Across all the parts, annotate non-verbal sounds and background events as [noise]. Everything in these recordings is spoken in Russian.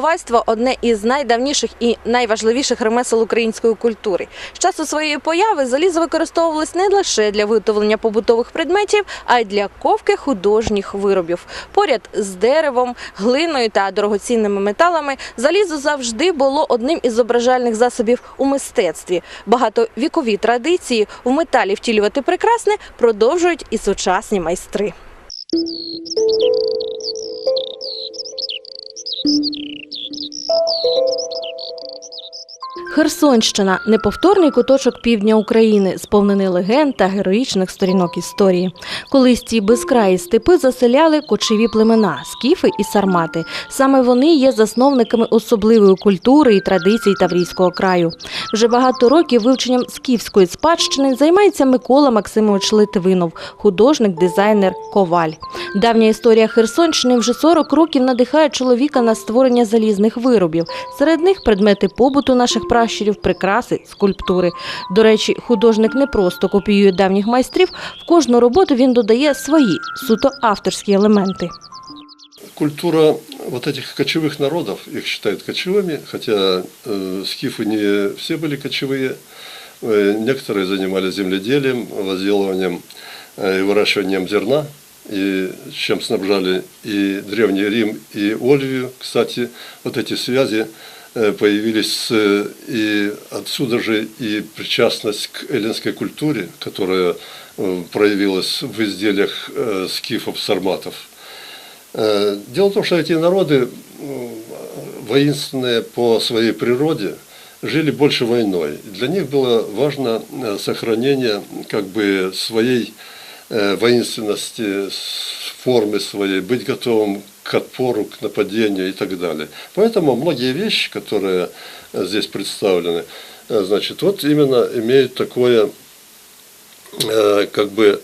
Ковальство одне із найдавніших і найважливіших ремесел української культури. З часу своєї появи залізо використовувалось не лише для виготовлення побутових предметів, а й для ковки художніх виробів. Поряд з деревом, глиною та дорогоцінними металами залізо завжди було одним із зображальних засобів у мистецтві. Багатовікові традиції в металі втілювати прекрасне продовжують і сучасні майстри. Thank you. Херсонщина неповторний куточок півдня України, сповнений легенд та героїчних сторінок історії. Колись ці безкраї степи заселяли кочові племена скіфи і сармати. Саме вони є засновниками особливої культури і традицій Таврійського краю. Вже багато років вивченням скіфської спадщини займається Микола Максимович Литвинов, художник, дизайнер, коваль. Давня історія Херсонщини вже 40 років надихає чоловіка на створення залізних виробів. Серед них предмети побуту наших пращурів, прикраси, скульптури. До речі, художник не просто копіює давніх майстрів, в кожну роботу він додає свої суто авторські елементи. Культура вот этих кочевых народов, их считают кочевыми, хотя э, скифы не все были кочевые. Э, некоторые занимались земледелием, возделыванием э, и выращиванием зерна, и чем снабжали и Древний Рим, и Ольвию. Кстати, вот эти связи э, появились, э, и отсюда же и причастность к эллинской культуре, которая э, проявилась в изделиях э, скифов, сарматов. Э, Дело в том, что эти народы воинственные по своей природе жили больше войной. Для них было важно э, сохранение как бы своей э, воинственности, формы своей, быть готовым к отпору, к нападению и так далее. Поэтому многие вещи, которые э, здесь представлены, э, значит, вот именно имеют такое э, как бы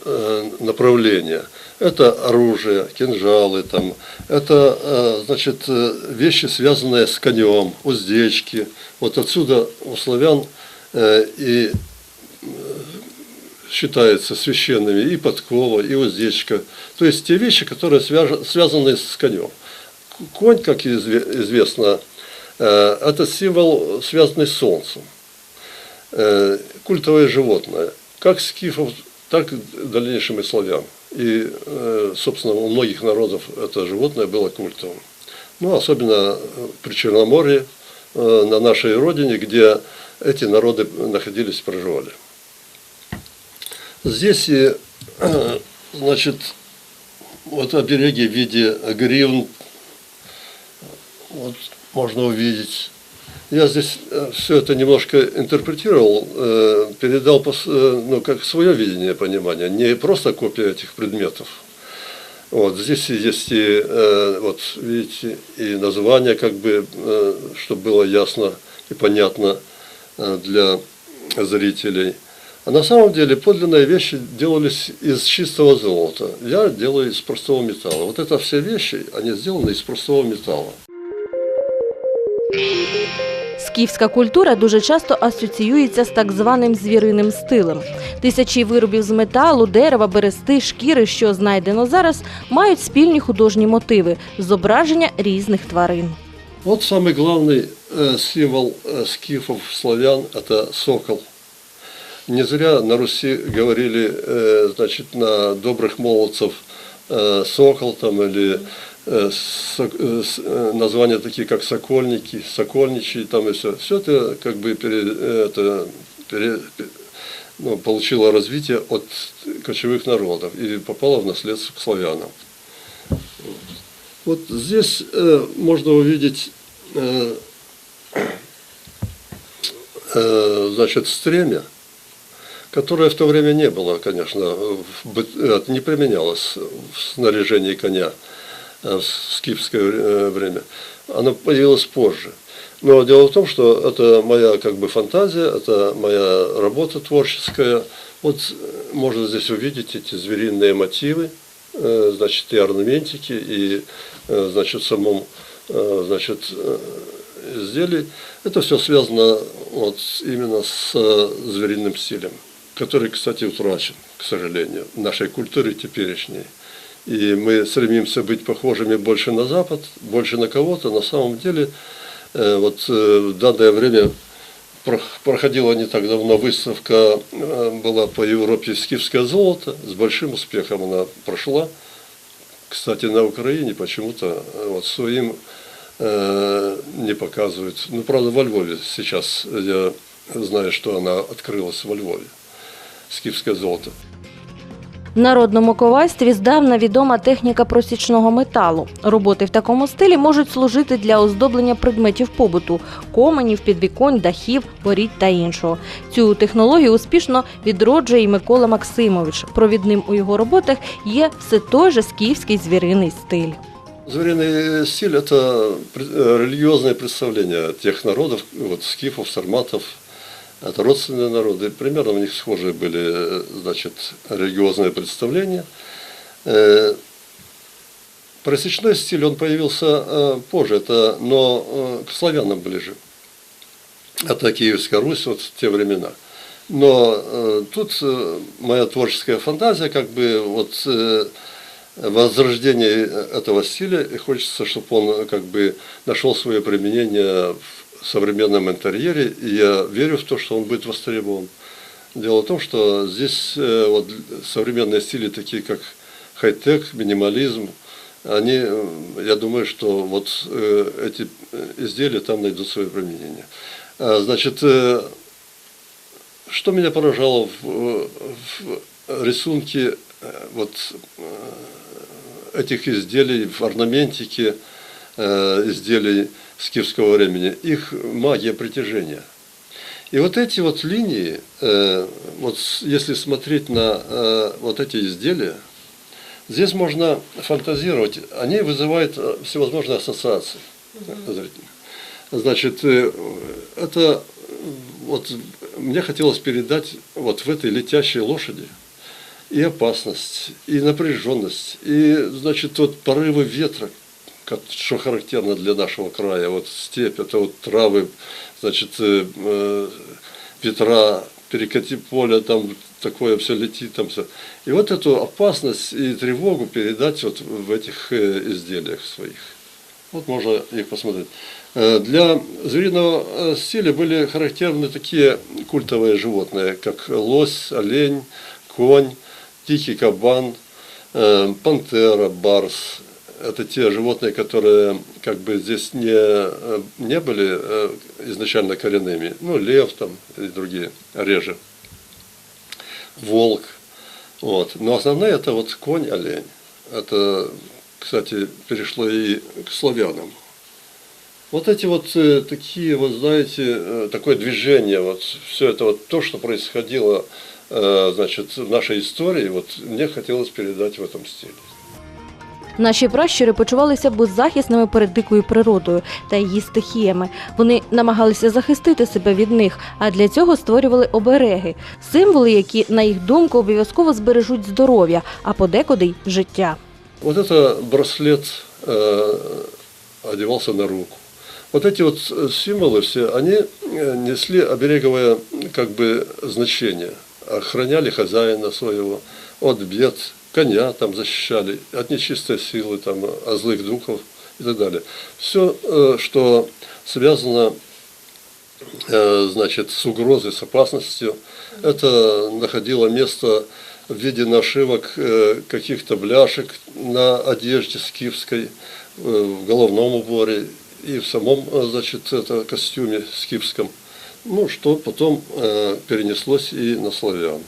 направления. Это оружие, кинжалы, там, это значит, вещи, связанные с конем, уздечки. Вот отсюда у славян и считаются священными и подкова, и уздечка. То есть те вещи, которые связаны с конем. Конь, как изве- известно, э, это символ, связанный с солнцем э, культовое животное, как скифов, так и в и славян. И, э, собственно, у многих народов это животное было культовым. Ну, особенно при Черноморье, на нашей родине, где эти народы находились, проживали. Здесь, э, [clears throat] значит, вот обереги в виде гривн, вот можно увидеть. Я здесь все это немножко интерпретировал, э, передал э, ну, как свое видение, понимание, не просто копия этих предметов. Вот здесь есть и, э, вот видите, и название, как бы, э, чтобы было ясно и понятно э, для зрителей. А на самом деле подлинные вещи делались из чистого золота. Я делаю из простого металла. Вот это все вещи, они сделаны из простого металла. Скіфська культура дуже часто асоціюється з так званим звіриним стилем. Тисячі виробів з металу, дерева, берести, шкіри, що знайдено зараз, мають спільні художні мотиви зображення різних тварин. Вот самый главный э, символ э, скифов, славян – это сокол. Не зря на Руси говорили, э, значит, на добрых молодцев э, сокол там или э, названия такие, как сокольники, сокольничьи там и все. Все это как бы пере, это, пере- ну, получило развитие от кочевых народов и попало в наследство к славянам. Вот здесь э, можно увидеть э, э, значит, стремя, которое в то время не было, конечно, в быт- э, не применялось в снаряжении коня э, в скифское э, время. Оно появилось позже. Но дело в том, что это моя как бы фантазия, это моя работа творческая. Вот э, можно здесь увидеть эти звериные мотивы, значит, и орнаментики, и, значит, в самом, значит, изделии. Это все связано вот именно с звериным стилем, который, кстати, утрачен, к сожалению, в нашей культуре теперешней. и мы стремимся быть похожими больше на Запад, больше на кого-то. На самом деле, э, вот э, в данное время про- проходила не так давно выставка, э, была по Европе «Скифское золото», с большим успехом она прошла. Кстати, на Украине почему-то вот своим не показывают. Ну, правда, во Львове сейчас я знаю, что она открылась во Львове. Скифское золото. В народному ковальстві здавна відома техніка просічного металу. Роботи в такому стилі можуть служити для оздоблення предметів побуту коменів, підвіконь, дахів, воріт та іншого. Цю технологію успішно відроджує і Микола Максимович. Провідним у його роботах є все той же скіфський звіриний стиль. Звериный стиль – это пре- э, религиозное представление тех народов, вот скифов, сарматов. Это родственные народы. Примерно у них схожие были, э, значит, религиозные представления. Э, Просечной стиль, он появился э, позже, это, но к славянам ближе. Это Киевская Русь вот в те времена. Но э, тут э, моя творческая фантазия, как бы вот э, возрождение этого стиля, и хочется, чтобы он как бы нашел свое применение в современном интерьере, и я верю в то, что он будет востребован. Дело в том, что здесь э, вот современные стили, такие как хай-тек, минимализм, они, э, я думаю, что вот э, эти изделия там найдут свое применение. А, Значит, что меня поражало в, в рисунке вот этих изделий, в орнаментике изделий скифского времени, их магия притяжения. И вот эти вот линии, э, вот если смотреть на э, вот эти изделия, здесь можно фантазировать, они вызывают э, всевозможные ассоциации. Значит, э, это э, вот мне хотелось передать вот в этой летящей лошади и опасность, и напряженность, и, значит, вот порывы ветра, что характерно для нашего края, вот степь, это вот травы, значит, э, э, ветра, перекати поле, там такое все летит, там все. И вот эту опасность и тревогу передать вот в этих э, изделиях своих. Вот можно их посмотреть. Э, Для звериного стиля были характерны такие культовые животные, как лось, олень, конь, дикий кабан, пантера, барс. Это те животные, которые как бы здесь не, э, не были э, изначально коренными. Ну, лев там и другие, реже. Волк. Вот. Но основные это вот конь, олень. Это, кстати, перешло и к славянам. Вот эти вот э, такие, вот знаете, такое движение, вот все это вот то, что происходило, значит, в нашей истории, вот мне хотелось передать в этом стиле. Наші пращури почувалися беззахисними перед дикою природою та її стихіями. Вони намагалися захистити себе від них, а для цього створювали обереги, символи, які, на їх думку, обов'язково збережуть здоров'я, а подекуди й життя. Вот это браслет э, одевался на руку. Вот эти вот э, символы все, они э, несли обереговое как бы значение, охраняли хозяина своего от бед, коня там защищали, от нечистой силы, там, от злых духов и так далее. Все, э, что связано э, значит, с угрозой, с опасностью, это находило место в виде нашивок э, каких-то бляшек на одежде скифской, в головном уборе и в самом, значит, это костюме скифском. Ну, что потом перенеслось и на славян.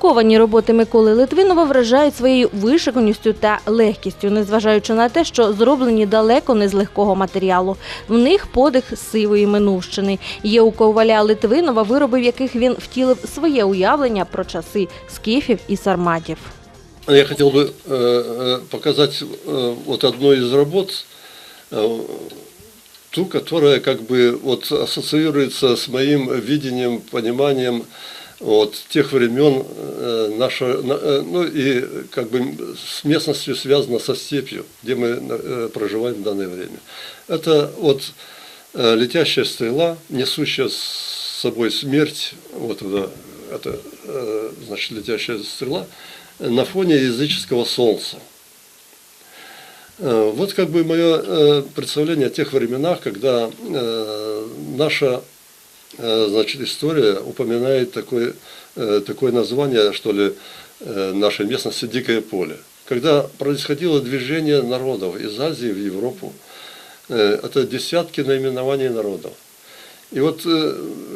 Ковані роботи Миколи Литвинова вражають своєю вишиканістю та легкістю, незважаючи на те, що зроблені далеко не з легкого матеріалу. В них подих сивої минувщини. Є у коваля Литвинова вироби, в яких він втілив своє уявлення про часи скіфів і сарматів. Я хотел бы э, э, показать э, вот одну из работ, э, ту, которая как бы вот ассоциируется с моим видением, пониманием вот тех времен э, нашего, на- э, ну и как бы с местностью связана со степью, где мы э, проживаем в данное время. Это вот э, летящая стрела, несущая с собой смерть, вот это, это э, значит, летящая стрела на фоне языческого солнца. Э, Вот как бы мое э, представление о тех временах, когда э, наша значит, история упоминает такое, э, такое название, что ли, э, нашей местности «Дикое поле». Когда происходило движение народов из Азии в Европу, э, это десятки наименований народов. И вот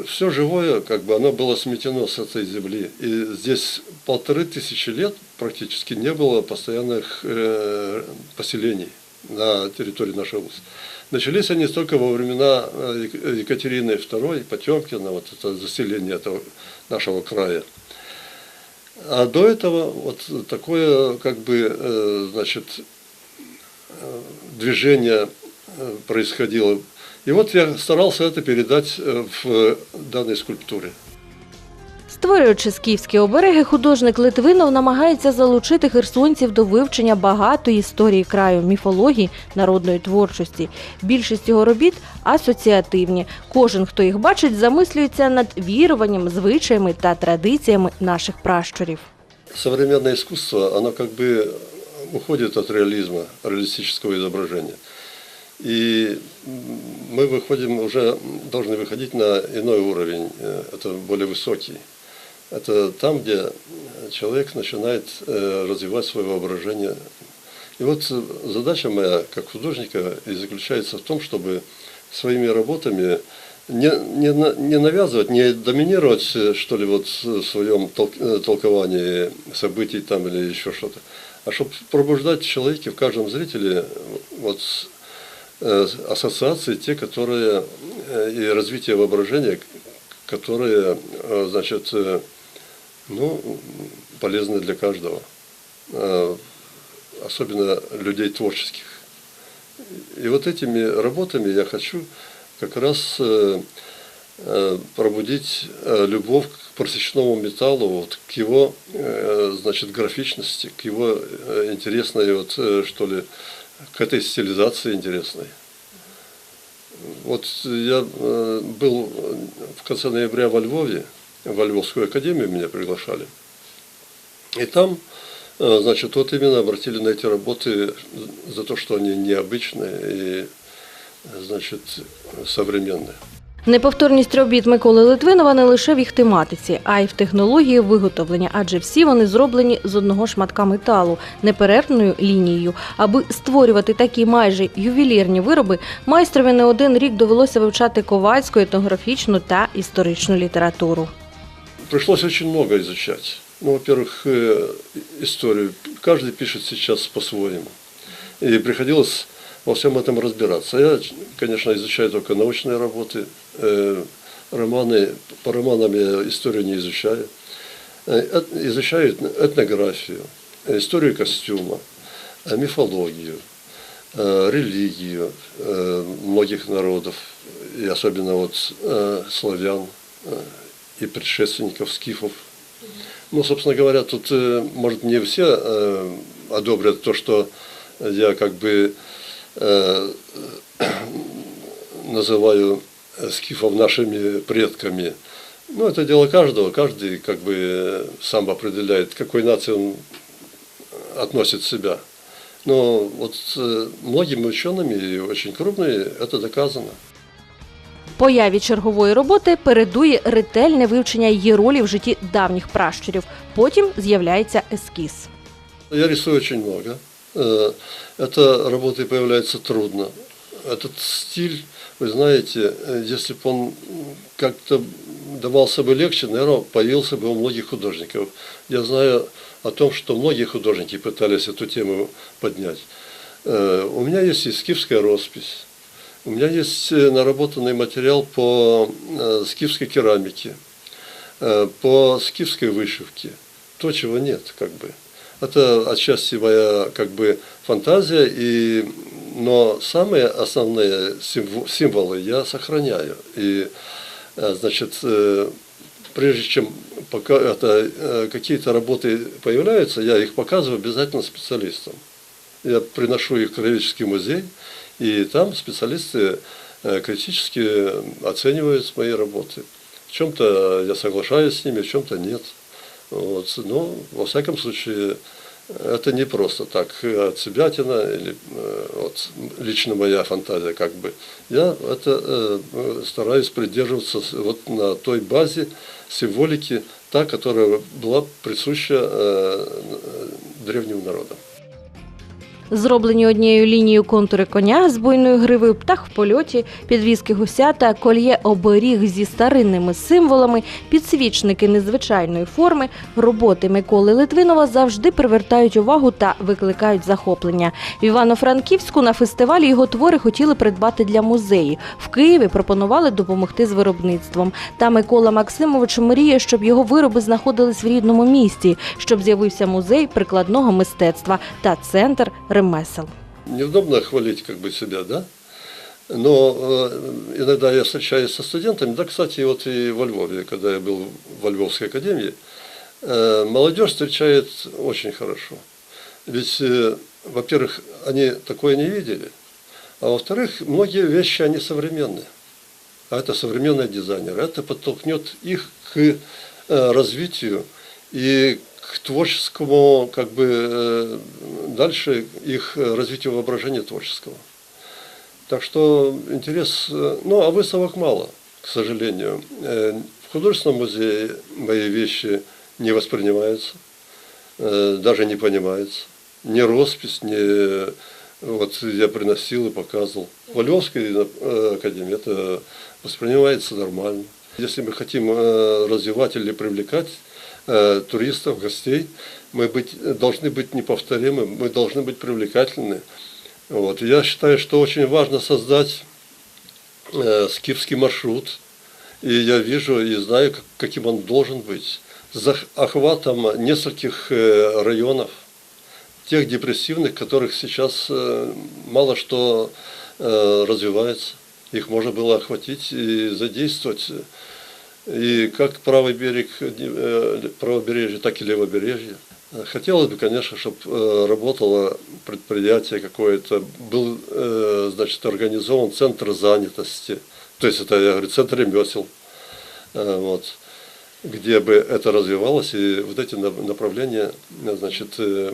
все живое, как бы, оно было сметено с этой земли. И здесь полторы тысячи лет практически не было постоянных э, поселений на территории нашего вуза. Начались они только во времена э, Ек- Екатерины II, Потемкина, вот это заселение этого нашего края. А до этого вот такое, как бы, э, значит, э, движение э, происходило. И вот я старался это передать э, в данной скульптуре. Створюючи скіфські обереги, художник Литвинов намагається залучити херсонців до вивчення багатої історії краю, міфології, народної творчості. Більшість його робіт асоціативні. Кожен, хто їх бачить, замислюється над віруванням, звичаями та традиціями наших пращурів. Современное искусство, оно как бы уходит от реализма, реалистического изображения. И м, мы выходим уже, должны выходить на иной уровень, э, это более высокий. Это там, где человек начинает э, развивать свое воображение. И вот э, задача моя как художника и заключается в том, чтобы своими работами не, не, не навязывать, не доминировать, э, что ли, вот в своем тол- толковании событий там или еще что-то, а чтобы пробуждать в человеке, в каждом зрителе вот ассоциации, те, которые и развитие воображения, которые, значит, ну, полезны для каждого, Э, особенно людей творческих. И вот этими работами я хочу как раз э, э, пробудить э, любовь к просечному металлу, вот, к его значит, графичности, к его интересной, вот, что ли, к этой стилизации интересной. Вот я был в конце ноября во Львове, во Львовскую академию меня приглашали. И там, э, значит, вот именно обратили на эти работы за то, что они необычные и, э, значит, современные. Неповторність робіт Миколи Литвинова не лише в їх тематиці, а й в технології виготовлення, адже всі вони зроблені з одного шматка металу, неперервною лінією. Аби створювати такі майже ювелірні вироби, майстрові не один рік довелося вивчати ковальську, етнографічну та історичну літературу. Пришлось очень много изучать. Ну, во-первых, э, историю. Каждый пишет сейчас по-своему. И приходилось во всем этом разбираться. Я, конечно, изучаю только научные работы, э, романы. По романам я историю не изучаю. Э, Изучаю этно- этнографию, историю костюма, мифологию, религию многих народов, и особенно вот славян и предшественников скифов. Ну, собственно говоря, тут, э, может, не все э, одобрят то, что я как бы э, называю скифов нашими предками. Ну, это дело каждого. Каждый как бы сам определяет, к какой нации он относит себя. Но вот многими учеными, очень крупными, это доказано. Появі чергової роботи передує ретельне вивчення її ролі в житті давніх пращурів. Потім з'являється ескіз. Я рисую очень много. Э, Это работы появляется трудно. Этот стиль, вы знаете, э, если бы он м, как-то давался бы легче, наверное, появился бы у многих художников. Я знаю о том, что многие художники пытались эту тему поднять. Э, У меня есть и скифская роспись. У меня есть э, наработанный материал по э, скифской керамике, э, по скифской вышивке. То, чего нет, как бы. Это отчасти моя как бы фантазия, и, но самые основные символ- символы я сохраняю. И, значит, прежде чем пока это, какие-то работы появляются, я их показываю обязательно специалистам. Я приношу их в Краеведческий музей, и там специалисты э, критически оценивают мои работы. В чем-то я соглашаюсь с ними, в чем-то нет. Вот. Но, во всяком случае, это не просто так э, от себятина или э, вот, лично моя фантазия как бы. Я это э, э, стараюсь придерживаться вот на той базе символики, та, которая была присуща э, э, древним народам. Зроблені однією лінією контури коня з буйною гривою, птах в польоті, підвіски гусята, кольє оберіг зі старинними символами, підсвічники незвичайної форми, роботи Миколи Литвинова завжди привертають увагу та викликають захоплення. В Івано-Франківську на фестивалі його твори хотіли придбати для музею. В Києві пропонували допомогти з виробництвом. Та Микола Максимович мріє, щоб його вироби знаходились в рідному місті, щоб з'явився музей прикладного мистецтва та центр ремесел. Неудобно хвалить как бы себя, да? Но э, иногда я встречаюсь со студентами, да, кстати, вот и во Львове, когда я был во Львовской академии, э, молодежь встречает очень хорошо. Ведь, э, во-первых, они такое не видели, а во-вторых, многие вещи, они современные. А это современные дизайнеры. Это подтолкнет их к э, развитию и к творческому, как бы, э, дальше их э, развитию воображения творческого. Так что интерес, э, ну, а выставок мало, к сожалению. Э, В художественном музее мои вещи не воспринимаются, даже не понимаются. Ни роспись, ни вот я приносил и показывал. В Львовской академии это воспринимается нормально. Если мы хотим развивать или привлекать э, туристов, гостей, мы быть, должны быть неповторимы, мы должны быть привлекательны. Вот. Я считаю, что очень важно создать э, скифский маршрут. И я вижу и знаю, как- каким он должен быть. Ох- охватом нескольких э, районов, тех депрессивных, которых сейчас э, мало что э, развивается. Их можно было охватить и задействовать. И как правый берег э, правобережья, так и левобережье. Хотелось бы, конечно, чтобы работало предприятие какое-то, был, э, значит, организован центр занятости, то есть это, я говорю, центр ремесел, э, вот, где бы это развивалось, и вот эти на- направления, э, значит, э,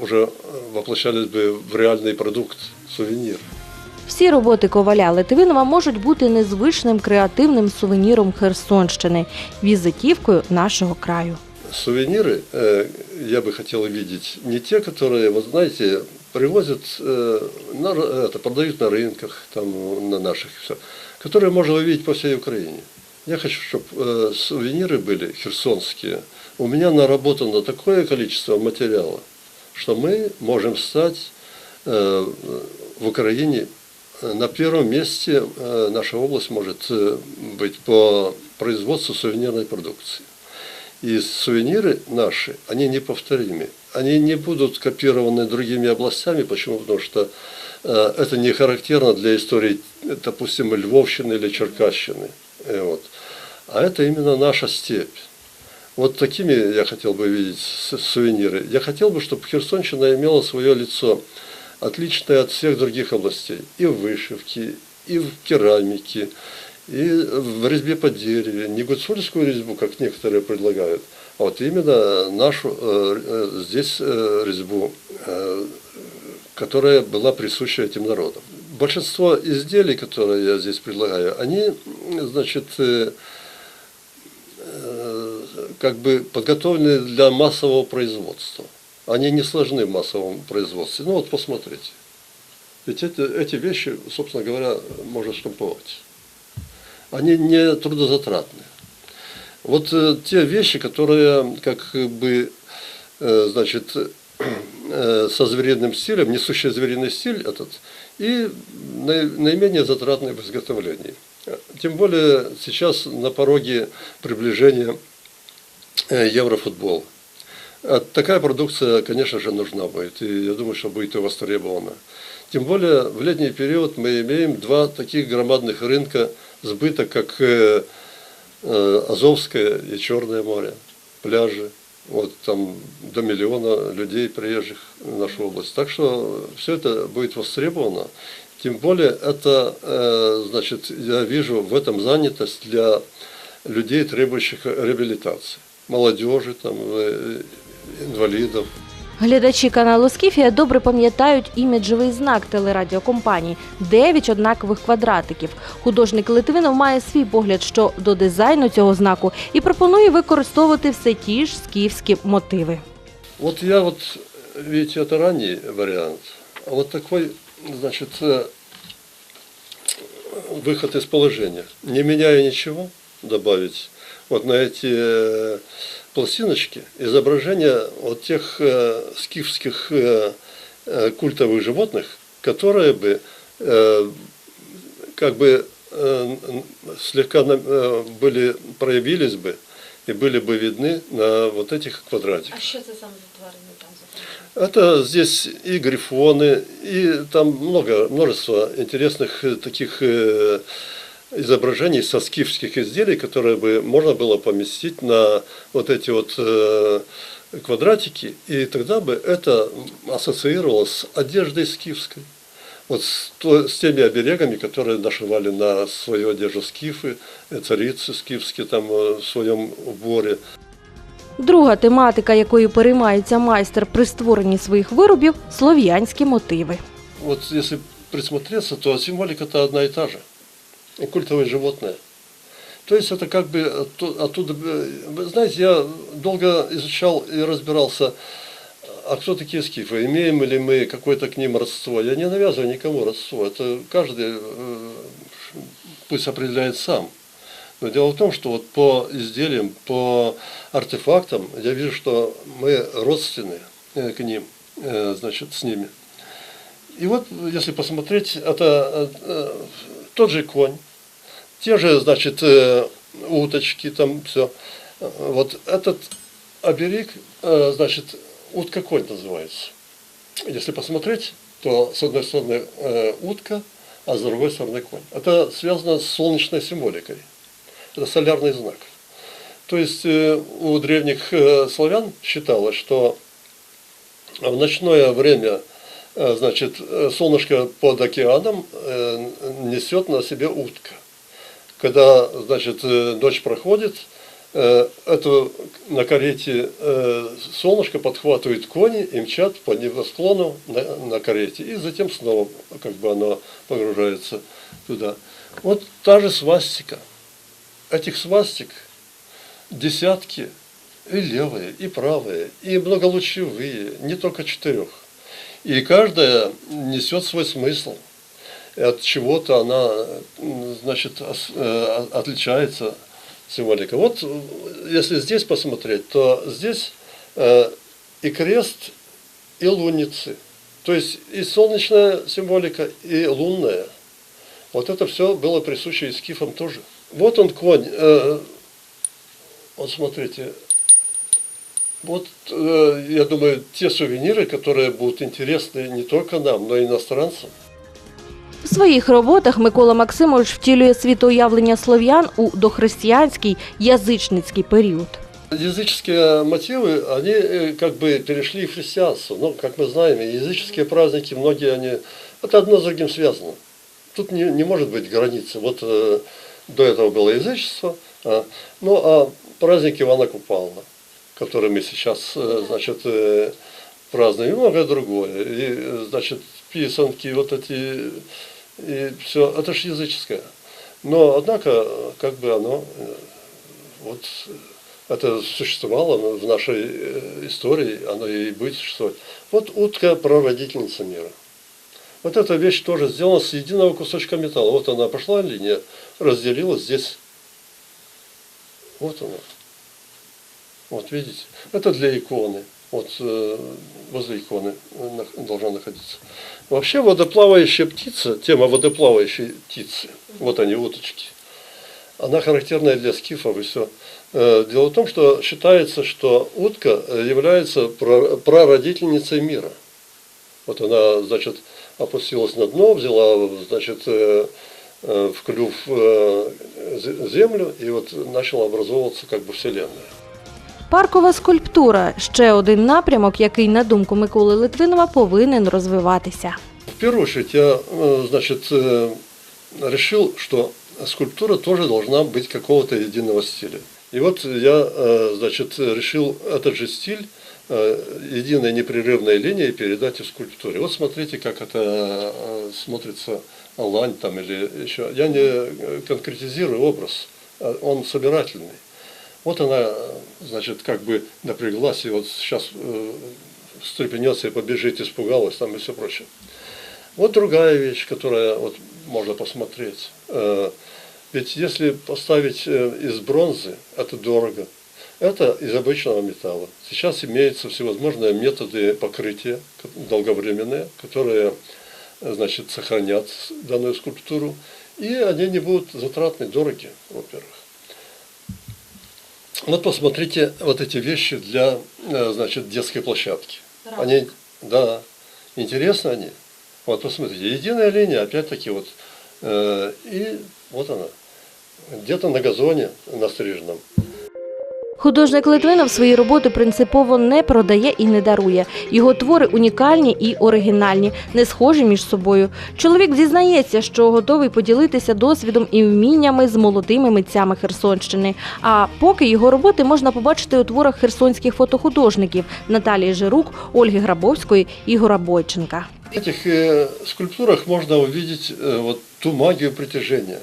уже воплощались бы в реальный продукт, сувенир. Всі роботи коваля Литвинова можуть бути незвичним креативним сувеніром Херсонщини, візитівкою нашого краю. Сувениры э, я бы хотел видеть не те, которые, вот знаете, привозят, э, на, р- это, продают на рынках, там, на наших, все, которые можно увидеть по всей Украине. Я хочу, чтобы сувениры были херсонские. У меня наработано такое количество материала, что мы можем стать э, в Украине э, На первом месте э, наша область может э, быть по производству сувенирной продукции. И сувениры наши, они неповторимы. Они не будут копированы другими областями. Почему? Потому что э, это не характерно для истории, э, допустим, Львовщины или Черкащины. Э, вот. А это именно наша степь. Вот такими я хотел бы видеть сувениры. Я хотел бы, чтобы Херсонщина имела свое лицо, отличное от всех других областей. И в вышивке, и в керамике, и в резьбе по дереву. Не гуцульскую резьбу, как некоторые предлагают, а вот именно нашу э, э, здесь э, резьбу, э, которая была присуща этим народам. Большинство изделий, которые я здесь предлагаю, они, значит, э, э, как бы подготовлены для массового производства. Они не сложны в массовом производстве. Ну вот посмотрите. Ведь эти, эти вещи, собственно говоря, можно штамповать. Они не трудозатратны. Вот э, те вещи, которые как бы, э, значит, [clears throat] э, со звериным стилем, несущий звериный стиль этот, и наи- наименее затратные в изготовлении. Тем более сейчас на пороге приближения э, Еврофутбола. А Такая продукция, конечно же, нужна будет, и я думаю, что будет и востребована. Тем более в летний период мы имеем два таких громадных рынка сбыта, как э, э, Азовское и Черное море, пляжи. Вот там до миллиона людей приезжих в нашу область. Так что все это будет востребовано. Тем более это, э, значит, я вижу в этом занятость для людей, требующих реабилитации. молодежи, там, инвалидов. Глядачі каналу Скіфія добре пам'ятають іміджевий знак телерадіокомпанії дев'ять однакових квадратиків. Художник Литвинов має свій погляд щодо дизайну цього знаку і пропонує використовувати все ті ж скіфські мотиви. Вот я вот, видите, это ранний вариант, а вот такой, значит, э, выход из положения. Не меняя ничего, добавить вот на эти пластиночки изображение вот тех э, скифских э, э, культовых животных, которые бы э, как бы э, слегка э, были, проявились бы и были бы видны на вот этих квадратиках. що це саме за тварини там Это здесь и грифоны, и там много, множество интересных э, таких э, изображений со скифских изделий, которые бы можно было поместить на вот эти вот э, квадратики, и тогда бы это ассоциировалось с одеждой скифской. Вот с, то- с теми оберегами, которые нашивали на свою одежду скифы, э, царицы скифские там э, в своем уборе. Друга тематика, якою переймається майстер при створенні своїх виробів слов'янські мотиви. Вот если присмотреться, то символика-то одна и та же. И Культовые животные. То есть это как бы оттуда... э, знаете, я долго изучал и разбирался, а кто такие скифы, имеем ли мы какое-то к ним родство. Я не навязываю никому родство, это каждый э, пусть определяет сам. Но дело в том, что вот по изделиям, по артефактам, я вижу, что мы родственны э, к ним, значит, с ними. И вот, если посмотреть, это тот же конь, те же, значит, э, уточки, там все. Вот этот оберег, э, значит, утка-конь называется. Если посмотреть, то с одной стороны э, утка, а с другой стороны конь. Это связано с солнечной символикой. Это солярный знак. То есть у древних славян считалось, что в ночное время значит, солнышко под океаном несет на себе утка. Когда значит, э, ночь проходит, э, эту на карете э, солнышко подхватывает кони и мчат по небосклону на, на карете. И затем снова как бы оно погружается туда. Вот та же свастика. Этих свастик десятки и левые, и правые, и многолучевые, не только четырех. И каждая несет свой смысл. От чего-то она, значит, э, отличается символика. Вот э, если здесь посмотреть, то здесь э, и крест, и луницы. То есть и солнечная символика, и лунная. Вот это все было присуще и скифам тоже. Вот он конь. Вот смотрите, вот, я думаю, те сувениры, которые будут интересны не только нам, но и иностранцам. В своїх роботах Микола Максимович втілює світоуявлення слов'ян у дохристиянський язичницький період. Языческие мотивы, они э, как бы перешли в христианство. Ну, как мы знаем, и языческие праздники, многие они... Это одно с другим связано. Тут не, не может быть границы. Вот э, до этого было язычество, а, ну а праздник Ивана Купала, который мы сейчас, э, значит, э, празднуем, и многое другое. И, э, значит, писанки, вот эти, и все, это же языческое. Но, однако, как бы оно, э, вот, э, это существовало в нашей э, истории, оно и будет существовать. Вот утка прародительница мира. Вот эта вещь тоже сделана с единого кусочка металла. Вот она пошла линия, разделилась здесь. Вот она. Вот видите. Это для иконы. Вот э, возле иконы э, должна находиться. Вообще водоплавающая птица, тема водоплавающей птицы, вот они уточки, она характерная для скифов и все. Дело в том, что считается, что утка э, является пра- прародительницей мира. Вот она, значит, опустилась на дно, взяла, значит, э, э, в клюв э, зе- землю, и вот начала образовываться как бы Вселенная. Паркова скульптура ще один напрямок, який, на думку Миколи Литвинова, повинен розвиватися. В первую очередь я, э, значит, э, решил, что скульптура тоже должна быть какого-то единого стиля. И вот я, э, значит, решил этот же стиль э, единой непрерывной линией передать и в скульптуре. Вот смотрите, как это э, смотрится лань там или еще. Я не э, конкретизирую образ, а он собирательный. Вот она, значит, как бы напряглась, и вот сейчас э, встрепенется и побежит, испугалась там и все прочее. Вот другая вещь, которая вот можно посмотреть. Э, Ведь если поставить э, из бронзы, это дорого. Это из обычного металла. Сейчас имеются всевозможные методы покрытия долговременные, которые значит, сохранят данную скульптуру. И они не будут затратны, дороги, во-первых. Вот посмотрите вот эти вещи для э, значит, детской площадки. Они, да, интересны они. Вот посмотрите, единая линия, опять-таки вот, э, и вот она, где-то на газоне настриженном. Художник Литвинов свої роботи принципово не продає і не дарує. Його твори унікальні і оригінальні, не схожі між собою. Чоловік зізнається, що готовий поділитися досвідом і вміннями з молодими митцями Херсонщини. А поки його роботи можна побачити у творах херсонських фотохудожників Наталії Жирук, Ольги Грабовської, Ігора Бойченка. В этих э, скульптурах можно увидеть э, вот ту магию притяжения.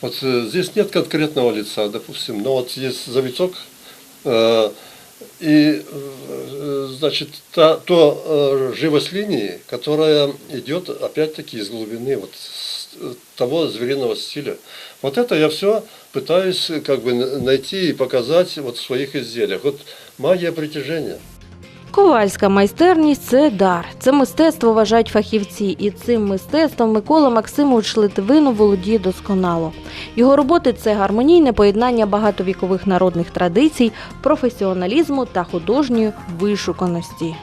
Вот э, здесь нет конкретного лица, допустим, но вот есть завиток, э, и э, значит та, то э, живость линии, которая идет опять-таки из глубины вот э, того звериного стиля. Вот это я все пытаюсь э, как бы найти и показать вот в своих изделиях. Вот магия притяжения. Ковальська майстерність це дар. Це мистецтво вважають фахівці, і цим мистецтвом Микола Максимович Литвинов володіє досконало. Його роботи це гармонійне поєднання багатовікових народних традицій, професіоналізму та художньої вишуканості.